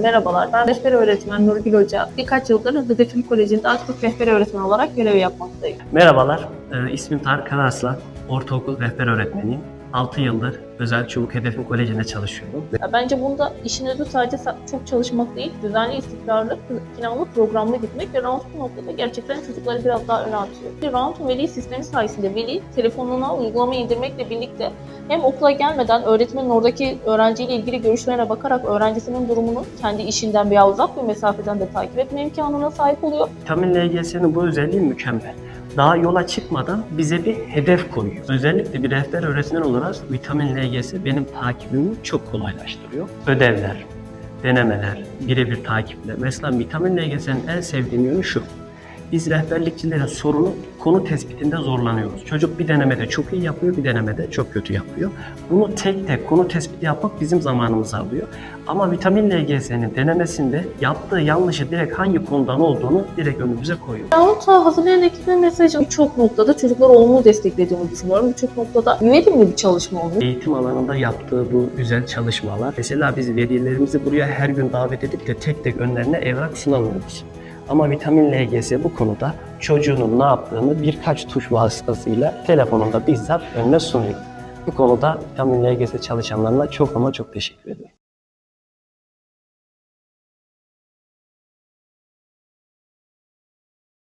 Merhabalar, ben rehber öğretmen Nurgül Hoca. Birkaç yıldır Hedefim Koleji'nde aktif rehber öğretmen olarak görev yapmaktayım. Merhabalar, e, ismim Tarık Kararslan. Ortaokul rehber öğretmeniyim. 6 yıldır Özel Çubuk Hedefim Koleji'nde çalışıyorum. Ya bence bunda işin özü sadece sa- çok çalışmak değil, düzenli, istikrarlı, planlı, programlı gitmek ve round bu noktada gerçekten çocukları biraz daha öne atıyor. Bir round veli sistemi sayesinde veli telefonuna uygulama indirmekle birlikte hem okula gelmeden öğretmenin oradaki öğrenciyle ilgili görüşlerine bakarak öğrencisinin durumunu kendi işinden veya uzak bir mesafeden de takip etme imkanına sahip oluyor. Vitamin LGS'nin bu özelliği mükemmel. Daha yola çıkmadan bize bir hedef koyuyor. Özellikle bir rehber öğretmen olarak vitamin LGS benim takibimi çok kolaylaştırıyor. Ödevler, denemeler, birebir takipler. Mesela vitamin LGS'nin en sevdiğim yönü şu. Biz rehberlikçilerin sorunu konu tespitinde zorlanıyoruz. Çocuk bir denemede çok iyi yapıyor, bir denemede çok kötü yapıyor. Bunu tek tek konu tespiti yapmak bizim zamanımızı alıyor. Ama vitamin LGS'nin denemesinde yaptığı yanlışı direkt hangi konudan olduğunu direkt önümüze koyuyor. Round'a hazırlayan ekibin mesajı birçok noktada çocukları olumlu desteklediğini düşünüyorum. Birçok noktada verimli bir çalışma olmuş. Eğitim alanında yaptığı bu güzel çalışmalar. Mesela biz velilerimizi buraya her gün davet edip de tek tek önlerine evrak sunamıyoruz. Ama vitamin LGS bu konuda çocuğunun ne yaptığını birkaç tuş vasıtasıyla telefonunda bizzat önüne sunuyor. Bu konuda vitamin LGS çalışanlarına çok ama çok teşekkür ederim.